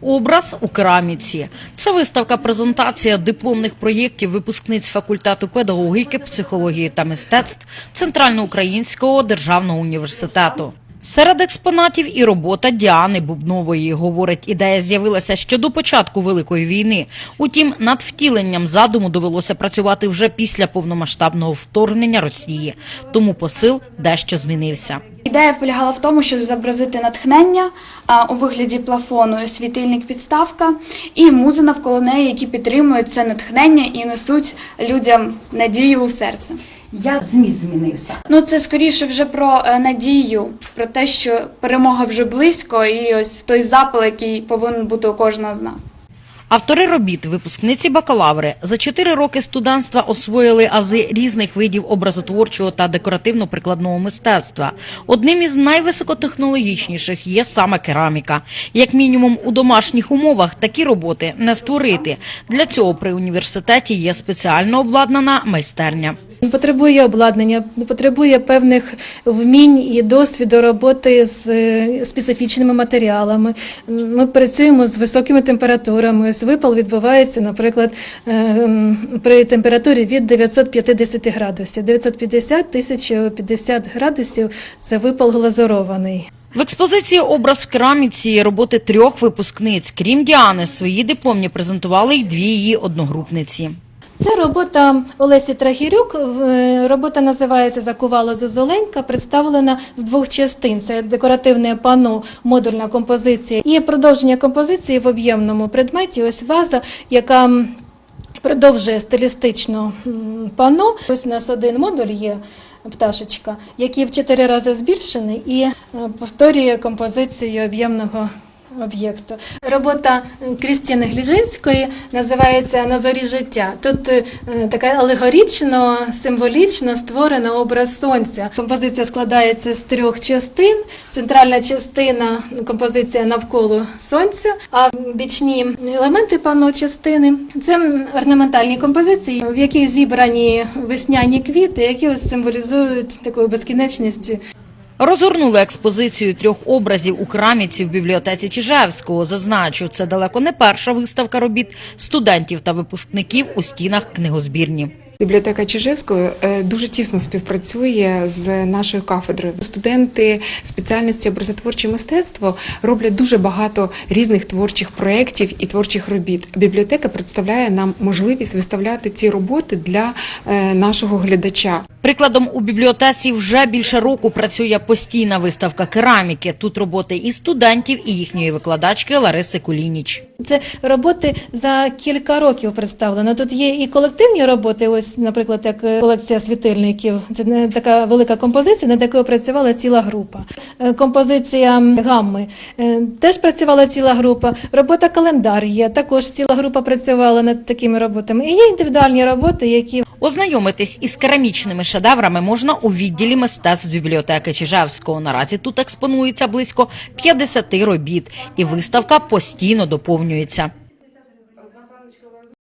Образ у кераміці. Це виставка презентація дипломних проєктів випускниць факультету педагогіки, психології та мистецтв Центральноукраїнського державного університету. Серед експонатів і робота Діани Бубнової. Говорить, ідея з'явилася ще до початку Великої війни. Утім, над втіленням задуму довелося працювати вже після повномасштабного вторгнення Росії. Тому посил дещо змінився. Ідея полягала в тому, щоб зобразити натхнення у вигляді плафону, світильник підставка і музи навколо неї, які підтримують це натхнення і несуть людям надію у серце. Як зміст змінився? Ну це скоріше вже про е, надію, про те, що перемога вже близько, і ось той запал, який повинен бути у кожного з нас. Автори робіт, випускниці бакалаври, за чотири роки студентства освоїли ази різних видів образотворчого та декоративно-прикладного мистецтва. Одним із найвисокотехнологічніших є саме кераміка. Як мінімум у домашніх умовах такі роботи не створити. Для цього при університеті є спеціально обладнана майстерня. Потребує обладнання, потребує певних вмінь і досвіду роботи з е, специфічними матеріалами. Ми працюємо з високими температурами. Випал відбувається, наприклад, е, при температурі від 950 градусів. 950 1050 градусів це випал глазурований. В експозиції образ в кераміці роботи трьох випускниць. Крім Діани, свої дипломні презентували й дві її одногрупниці. Це робота Олесі Трагірюк. Робота називається Закувала Зозоленька, представлена з двох частин. Це декоративне пано, модульна композиція і продовження композиції в об'ємному предметі. Ось ваза, яка продовжує стилістично пано. Ось у нас один модуль є. Пташечка, який в чотири рази збільшений і е, повторює композицію об'ємного об'єкту. Робота е, Крістіни Гліжинської називається На зорі життя. Тут е, така алегорічно, символічно створена образ сонця. Композиція складається з трьох частин. Центральна частина композиція навколо сонця, а бічні елементи панно частини це орнаментальні композиції, в яких зібрані весняні квіти, які символізують таку безкінечність Розгорнули експозицію трьох образів у краміці в бібліотеці Чижевського. Зазначу, це далеко не перша виставка робіт студентів та випускників у стінах книгозбірні. Бібліотека Чижевської е, дуже тісно співпрацює з нашою кафедрою. Студенти спеціальності образотворче мистецтво роблять дуже багато різних творчих проєктів і творчих робіт. Бібліотека представляє нам можливість виставляти ці роботи для е, нашого глядача. Прикладом у бібліотеці вже більше року працює постійна виставка кераміки. Тут роботи і студентів, і їхньої викладачки Лариси Кулініч. Це роботи за кілька років представлено. Тут є і колективні роботи, ось, наприклад, як е, колекція світильників. Це не така велика композиція, над якою працювала ціла група. Е, Композиція гамми е, теж працювала ціла група. Робота календар є. Також ціла група працювала над такими роботами. І є індивідуальні роботи, які Ознайомитись із керамічними шедеврами можна у відділі мистецтв бібліотеки Чижевського. Наразі тут експонується близько 50 робіт, і виставка постійно доповнюється.